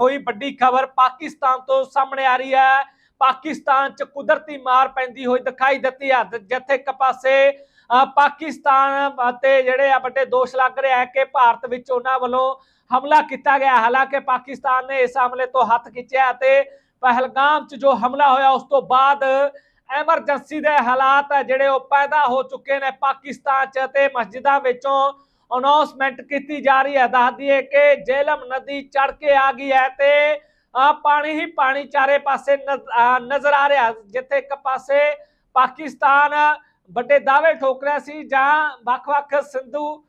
ਹੋਈ ਵੱਡੀ ਖਬਰ ਪਾਕਿਸਤਾਨ ਤੋਂ ਸਾਹਮਣੇ ਆ ਰਹੀ ਹੈ। ਪਾਕਿਸਤਾਨ 'ਚ ਕੁਦਰਤੀ ਮਾਰ ਪੈਂਦੀ ਹੋਈ ਦਿਖਾਈ ਦਿੱਤੀ ਹੈ। ਜਿੱਥੇ ਇੱਕ ਪਾਸੇ ਪਾਕਿਸਤਾਨ ਅਤੇ ਜਿਹੜੇ ਆ ਵੱਡੇ ਦੋਸ਼ ਲੱਗ ਰਿਹਾ ਹੈ ਕਿ ਭਾਰਤ ਵਿੱਚ ਉਹਨਾਂ ਵੱਲੋਂ ਹਮਲਾ ਕੀਤਾ ਗਿਆ ਹਾਲਾਂਕਿ ਪਾਕਿਸਤਾਨ ਨੇ ਇਸ ਹਮਲੇ ਤੋਂ ਹੱਥ ਖਿੱਚਿਆ ਅਤੇ ਪਹਿਲਗਾਮ 'ਚ ਜੋ ਹਮਲਾ ਹੋਇਆ, ਉਸ ਤੋਂ ਬਾਅਦ ਐਮਰਜੈਂਸੀ ਦੇ ਹਾਲਾਤ ਜਿਹੜੇ ਉਹ ਪੈਦਾ ਹੋ ਚੁੱਕੇ ਨੇ ਪਾਕਿਸਤਾਨ 'ਚ ਤੇ ਮਸਜਿਦਾਂ ਵਿੱਚੋਂ ਅਨਾਉਂਸਮੈਂਟ ਕੀਤੀ ਜਾ ਰਹੀ ਹੈ। ਦੱਸ ਦਈਏ ਕਿ ਜੇਲਮ ਨਦੀ ਚੜ ਕੇ ਆ ਗਈ ਹੈ ਤੇ ਪਾਣੀ ਹੀ ਪਾਣੀ ਚਾਰੇ ਪਾਸੇ ਨਜ਼ਰ ਆ ਰਿਹਾ। ਜਿੱਥੇ ਇੱਕ ਪਾਸੇ ਪਾਕਿਸਤਾਨ ਵੱਡੇ ਦਾਅਵੇ ਠੋਕ ਰਿਹਾ ਸੀ ਜਾਂ ਵੱਖ-ਵੱਖ ਸਿੰਧੂ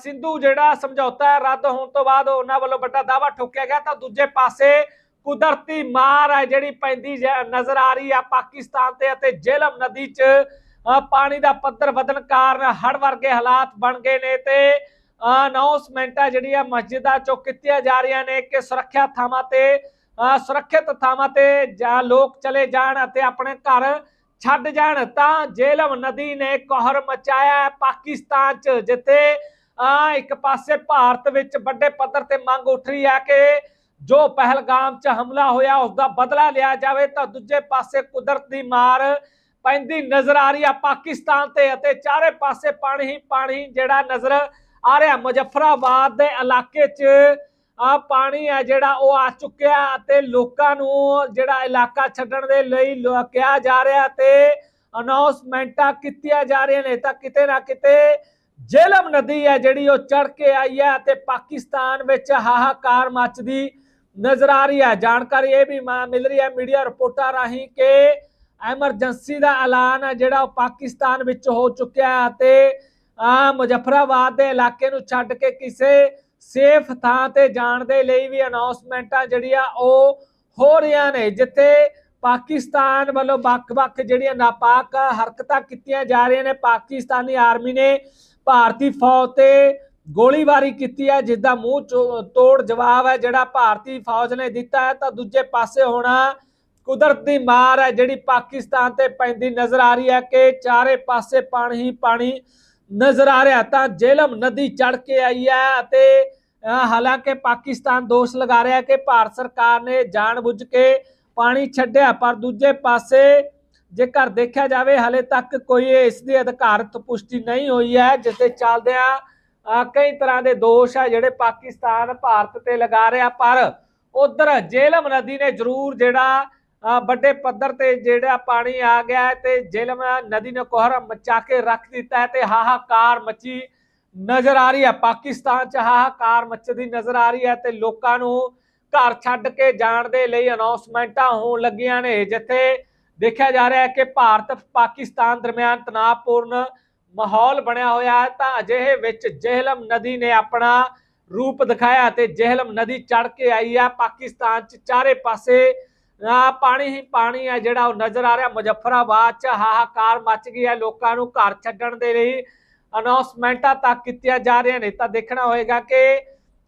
ਸਿੰਧੂ ਜਿਹੜਾ ਸਮਝੌਤਾ ਰੱਦ ਹੋਣ ਤੋਂ ਬਾਅਦ ਉਹਨਾਂ ਵੱਲੋਂ ਵੱਡਾ ਦਾਅਵਾ ਠੋਕਿਆ ਗਿਆ, ਤਾਂ ਦੂਜੇ ਪਾਸੇ ਕੁਦਰਤੀ ਮਾਰ ਹੈ ਜਿਹੜੀ ਪੈਂਦੀ ਨਜ਼ਰ ਆ ਰਹੀ ਆ ਪਾਕਿਸਤਾਨ ਤੇ ਅਤੇ ਜੇਲਮ ਨਦੀ 'ਚ ਪਾਣੀ ਦਾ ਪੱਧਰ ਵਧਣ ਕਾਰਨ ਹੜ ਵਰਗੇ ਹਾਲਾਤ ਬਣ ਗਏ ਨੇ ਤੇ ਅਨਾਉਂਸਮੈਂਟਾਂ ਜਿਹੜੀਆਂ ਮਸਜਿਦਾਂ ਚੋਂ ਕੀਤੀਆਂ ਜਾ ਰਹੀਆਂ ਨੇ ਕਿ ਸੁਰੱਖਿਆ ਥਾਵਾਂ ਤੇ ਸੁਰੱਖਿਅਤ ਥਾਵਾਂ ਤੇ ਜਾਂ ਲੋਕ ਚਲੇ ਜਾਣ ਅਤੇ ਆਪਣੇ ਘਰ ਛੱਡ ਜਾਣ ਤਾਂ ਜੇਲਮ ਨਦੀ ਨੇ ਕਹਿਰ ਮਚਾਇਆ ਪਾਕਿਸਤਾਨ 'ਚ, ਜਿੱਥੇ ਆ ਇੱਕ ਪਾਸੇ ਭਾਰਤ ਵਿੱਚ ਵੱਡੇ ਪੱਧਰ ਤੇ ਮੰਗ ਉੱਠ ਰਹੀ ਹੈ ਕਿ ਜੋ ਪਹਿਲਗਾਮ 'ਚ ਹਮਲਾ ਹੋਇਆ ਉਸ ਦਾ ਬਦਲਾ ਲਿਆ ਜਾਵੇ ਤਾਂ ਦੂਜੇ ਪਾਸੇ ਕੁਦਰਤ ਦੀ ਮਾਰ ਪੈਂਦੀ ਨਜ਼ਰ ਆ ਰਹੀ ਆ ਪਾਕਿਸਤਾਨ ਤੇ ਅਤੇ ਚਾਰੇ ਪਾਸੇ ਪਾਣੀ ਹੀ ਪਾਣੀ ਜਿਹੜਾ ਨਜ਼ਰ ਆ ਰਿਹਾ। ਮੁਜ਼ੱਫਰਾਬਾਦ ਦੇ ਇਲਾਕੇ 'ਚ ਆ ਪਾਣੀ ਆ ਜਿਹੜਾ, ਉਹ ਆ ਚੁੱਕਿਆ ਅਤੇ ਲੋਕਾਂ ਨੂੰ ਜਿਹੜਾ ਇਲਾਕਾ ਛੱਡਣ ਦੇ ਲਈ ਲੋ- ਕਿਹਾ ਜਾ ਰਿਹਾ ਤੇ ਅਨਾਉਂਸਮੈਂਟਾਂ ਕੀਤੀਆਂ ਜਾ ਰਹੀਆਂ ਨੇ। ਤਾਂ ਕਿਤੇ ਨਾ ਕਿਤੇ ਜੇਲਮ ਨਦੀ ਹੈ ਜਿਹੜੀ, ਉਹ ਚੜ ਕੇ ਆਈ ਹੈ ਤੇ ਪਾਕਿਸਤਾਨ ਵਿੱਚ ਹਾਹਾਕਾਰ ਮੱਚਦੀ ਨਜ਼ਰ ਆ ਰਹੀ ਹੈ ਜਾਣਕਾਰੀ ਇਹ ਵੀ ਮਿਲ ਰਹੀ ਹੈ ਮੀਡੀਆ ਰਿਪੋਰਟਾਂ ਰਾਹੀਂ ਕਿ ਐਮਰਜੈਂਸੀ ਦਾ ਐਲਾਨ ਹੈ, ਜਿਹੜਾ ਉਹ ਪਾਕਿਸਤਾਨ ਵਿੱਚ ਹੋ ਚੁੱਕਿਆ ਹੈ ਅਤੇ ਆ ਮੁਜ਼ੱਫਰਾਬਾਦ ਦੇ ਇਲਾਕੇ ਨੂੰ ਛੱਡ ਕੇ ਕਿਸੇ ਸੇਫ ਥਾਂ ਤੇ ਜਾਣ ਦੇ ਲਈ ਵੀ ਅਨਾਉਂਸਮੈਂਟਾਂ ਜਿਹੜੀਆਂ ਉਹ ਹੋ ਰਹੀਆਂ ਨੇ, ਜਿੱਥੇ ਪਾਕਿਸਤਾਨ ਵੱਲੋਂ ਵੱਖ-ਵੱਖ ਜਿਹੜੀਆਂ ਨਾਪਾਕ ਹਰਕਤਾਂ ਕੀਤੀਆਂ ਜਾ ਰਹੀਆਂ ਨੇ, ਪਾਕਿਸਤਾਨੀ ਆਰਮੀ ਨੇ ਭਾਰਤੀ ਫੌਜ ਤੇ ਗੋਲੀਬਾਰੀ ਕੀਤੀ ਹੈ ਜਿਸ ਦਾ ਮੂੰਹ ਚੋ- ਤੋੜ ਜਵਾਬ ਹੈ, ਜਿਹੜਾ ਭਾਰਤੀ ਫੌਜ ਨੇ ਦਿੱਤਾ ਹੈ, ਤਾਂ ਦੂਜੇ ਪਾਸੇ ਹੋਣਾ ਕੁਦਰਤ ਦੀ ਮਾਰ ਹੈ ਜਿਹੜੀ ਪਾਕਿਸਤਾਨ ਤੇ ਪੈਂਦੀ ਨਜ਼ਰ ਆ ਰਹੀ ਹੈ ਕਿ ਚਾਰੇ ਪਾਸੇ ਪਾਣੀ ਹੀ ਪਾਣੀ ਨਜ਼ਰ ਆ ਰਿਹਾ ਤਾਂ ਜੇਲਮ ਨਦੀ ਚੜ ਕੇ ਆਈ ਹੈ ਅਤੇ ਹਾਲਾਂਕਿ ਪਾਕਿਸਤਾਨ ਦੋਸ਼ ਲਗਾ ਰਿਹਾ ਕਿ ਭਾਰਤ ਸਰਕਾਰ ਨੇ ਜਾਣਬੁੱਝ ਕੇ ਪਾਣੀ ਛੱਡਿਆ, ਪਰ ਦੂਜੇ ਪਾਸੇ ਜੇਕਰ ਦੇਖਿਆ ਜਾਵੇ, ਹਲੇ ਤੱਕ ਕੋਈ ਇਸ ਦੀ ਅਧਿਕਾਰਤ ਪੁਸ਼ਟੀ ਨਹੀਂ ਹੋਈ ਹੈ, ਜਿਸ ਦੇ ਚੱਲਦਿਆਂ ਕਈ ਤਰ੍ਹਾਂ ਦੇ ਦੋਸ਼ ਆ ਜਿਹੜੇ ਪਾਕਿਸਤਾਨ ਭਾਰਤ ਤੇ ਲਗਾ ਰਿਹਾ, ਪਰ ਉਧਰ ਜੇਲਮ ਨਦੀ ਨੇ ਜ਼ਰੂਰ ਜਿਹੜਾ ਵੱਡੇ ਪੱਧਰ ਤੇ ਜਿਹੜਾ ਪਾਣੀ ਆ ਗਿਆ ਹੈ ਤੇ ਜੇਲਮ ਨਦੀ ਨੇ ਕੋਹਰਾ ਮਚਾ ਕੇ ਰੱਖ ਦਿੱਤਾ ਹੈ ਤੇ ਹਾਹਾਕਾਰ ਮਚੀ ਨਜ਼ਰ ਆ ਰਹੀ ਹੈ। ਪਾਕਿਸਤਾਨ ਚ ਹਾਹਾਕਾਰ ਮਚਦੀ ਨਜ਼ਰ ਆ ਰਹੀ ਹੈ ਤੇ ਲੋਕਾਂ ਨੂੰ ਘਰ ਛੱਡ ਕੇ ਜਾਣ ਦੇ ਲਈ ਅਨਾਉਂਸਮੈਂਟਾਂ ਹੋਣ ਲੱਗੀਆਂ ਨੇ। ਜਿੱਥੇ ਦੇਖਿਆ ਜਾ ਰਿਹਾ ਹੈ ਕਿ ਭਾਰਤ ਪਾਕਿਸਤਾਨ ਦਰਮਿਆਨ ਤਣਾਅਪੂਰਨ ਮਾਹੌਲ ਬਣਿਆ ਹੋਇਆ ਹੈ ਤਾਂ ਅਜਿਹੇ ਵਿੱਚ ਜੇਹਲਮ ਨਦੀ ਨੇ ਆਪਣਾ ਰੂਪ ਦਿਖਾਇਆ ਤੇ ਜੇਹਲਮ ਨਦੀ ਚੜ ਕੇ ਆਈ ਹੈ। ਪਾਕਿਸਤਾਨ ਚ ਚਾਰੇ ਪਾਸੇ ਪਾਣੀ ਹੀ ਪਾਣੀ ਹੈ ਜਿਹੜਾ ਉਹ ਨਜ਼ਰ ਆ ਰਿਹਾ। ਮੁਜ਼ੱਫਰਾਬਾਦ ਚ ਹਾਹਾਕਾਰ ਮਚ ਗਈ ਹੈ ਲੋਕਾਂ ਨੂੰ ਘਰ ਛੱਡਣ ਦੇ ਲਈ। ਅਨਾਉਂਸਮੈਂਟਾਂ ਤੱਕ ਕੀਤੀਆਂ ਜਾ ਰਹੀਆਂ ਨੇ। ਤਾਂ ਦੇਖਣਾ ਹੋਏਗਾ ਕਿ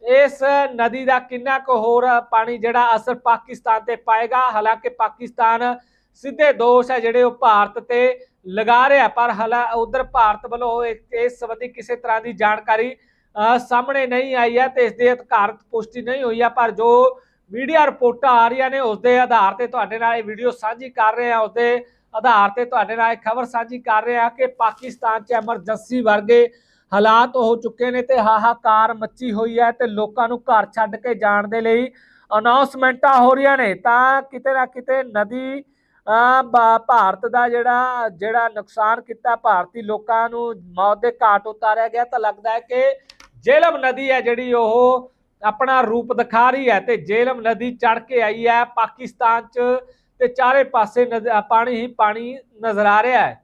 ਇਸ ਨਦੀ ਦਾ ਕਿੰਨਾ ਕੁ ਹੋਰ ਪਾਣੀ ਜਿਹੜਾ ਅਸਰ ਪਾਕਿਸਤਾਨ ਤੇ ਪਾਏਗਾ। ਹਾਲਾਂਕਿ ਪਾਕਿਸਤਾਨ ਸਿੱਧੇ ਦੋਸ਼ ਹੈ ਜਿਹੜੇ ਉਹ ਭਾਰਤ ਤੇ ਲਗਾ ਰਿਹਾ। ਪਰ ਹਲਾ ਉਧਰ ਭਾਰਤ ਵੱਲੋਂ ਇਸ ਸੰਬੰਧੀ ਕਿਸੇ ਤਰ੍ਹਾਂ ਦੀ ਜਾਣਕਾਰੀ ਅਹ, ਸਾਹਮਣੇ ਨਹੀਂ ਆਈ ਹੈ ਤੇ ਇਸ ਦੀ ਅਧਿਕਾਰਤ ਪੁਸ਼ਟੀ ਨਹੀਂ ਹੋਈ ਹੈ ਪਰ ਜੋ ਮੀਡੀਆ ਰਿਪੋਰਟਾਂ ਆ ਰਹੀਆਂ ਨੇ ਉਸ ਦੇ ਆਧਾਰ ਤੇ ਤੁਹਾਡੇ ਨਾਲ ਇਹ ਵੀਡੀਓ ਸਾਂਝੀ ਕਰ ਰਹੇ ਹਾਂ ਉਸ ਦੇ ਆਧਾਰ ਤੇ ਤੁਹਾਡੇ ਨਾਲ ਇਹ ਖਬਰ ਸਾਂਝੀ ਕਰ ਰਹੇ ਹਾਂ ਕਿ ਪਾਕਿਸਤਾਨ 'ਚ ਐਮਰਜੈਂਸੀ ਵਰਗੇ ਹਾਲਾਤ ਹੋ ਚੁੱਕੇ ਨੇ ਤੇ ਹਾਹਾਕਾਰ ਮੱਚੀ ਹੋਈ ਹੈ ਤੇ ਲੋਕਾਂ ਨੂੰ ਘਰ ਛੱਡ ਕੇ ਜਾਣ ਦੇ ਲਈ ਅਨਾਉਂਸਮੈਂਟਾਂ ਹੋ ਰਹੀਆਂ ਨੇ। ਤਾਂ ਕਿਤੇ ਨਾ ਕਿਤੇ ਨਦੀ ਅਹ, ਭਾਰਤ ਦਾ ਜਿਹੜਾ ਜਿਹੜਾ ਨੁਕਸਾਨ ਕੀਤਾ ਭਾਰਤੀ ਲੋਕਾਂ ਨੂੰ ਮੌਤ ਦੇ ਘਾਟ ਉਤਾਰਿਆ ਗਿਆ ਤਾਂ ਲੱਗਦਾ ਹੈ ਕਿ ਜੇਲਮ ਨਦੀ ਹੈ ਜਿਹੜੀ ਉਹ ਆਪਣਾ ਰੂਪ ਦਿਖਾ ਰਹੀ ਹੈ ਤੇ ਜੇਲਮ ਨਦੀ ਚੜ ਕੇ ਆਈ ਹੈ, ਪਾਕਿਸਤਾਨ 'ਚ ਤੇ ਚਾਰੇ ਪਾਸੇ ਨਜ਼- ਪਾਣੀ ਹੀ ਪਾਣੀ ਨਜ਼ਰ ਆ ਰਿਹਾ ਹੈ।